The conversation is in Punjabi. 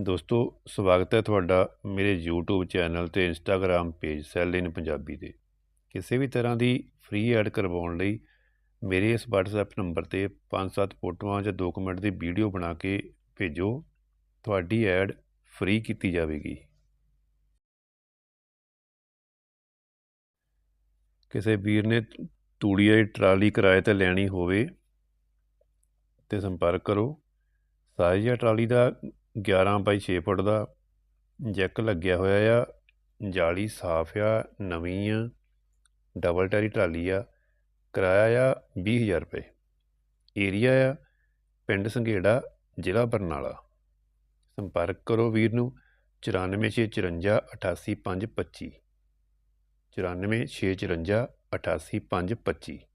ਦੋਸਤੋ, ਸਵਾਗਤ ਹੈ ਤੁਹਾਡਾ ਮੇਰੇ YouTube ਚੈਨਲ ਤੇ Instagram ਪੇਜ ਸੈਲ ਇਨ ਪੰਜਾਬੀ ਤੇ। ਕਿਸੇ ਵੀ ਤਰ੍ਹਾਂ ਦੀ ਫ੍ਰੀ ਐਡ ਕਰਵਾਉਣ ਲਈ ਮੇਰੇ ਇਸ WhatsApp ਨੰਬਰ ਤੇ 5-7 ਫੋਟੋਆਂ ਜਾਂ 2 ਮਿੰਟ ਦੀ ਵੀਡੀਓ ਬਣਾ ਕੇ ਭੇਜੋ। ਤੁਹਾਡੀ ਐਡ ਫ੍ਰੀ ਕੀਤੀ ਜਾਵੇਗੀ। ਕਿਸੇ ਵੀਰ ਨੇ ਤੂੜੀ ਦੀ ਟਰਾਲੀ ਕਿਰਾਏ ਤੇ ਲੈਣੀ ਹੋਵੇ ਤੇ ਸੰਪਰਕ ਕਰੋ। ਸਾਈਜ਼ ਜਾਂ ਟਰਾਲੀ ਦਾ 11 ਬਾਈ 6 ਫੁੱਟ ਦਾ ਜੈਕ ਲੱਗਿਆ ਹੋਇਆ ਆ, ਜਾਲੀ ਸਾਫ਼ ਆ, ਨਵੀਂ ਆ ਡਬਲ ਟੈਰੀ ਟਰਾਲੀ ਆ, ਕਿਰਾਇਆ ਆ 20000 ਰੁਪਏ। ਏਰੀਆ ਆ ਪਿੰਡ ਸੰਘੇੜਾ, ਜ਼ਿਲ੍ਹਾ ਬਰਨਾਲਾ। ਸੰਪਰਕ ਕਰੋ ਵੀਰ ਨੂੰ 9454 88525 9464 88525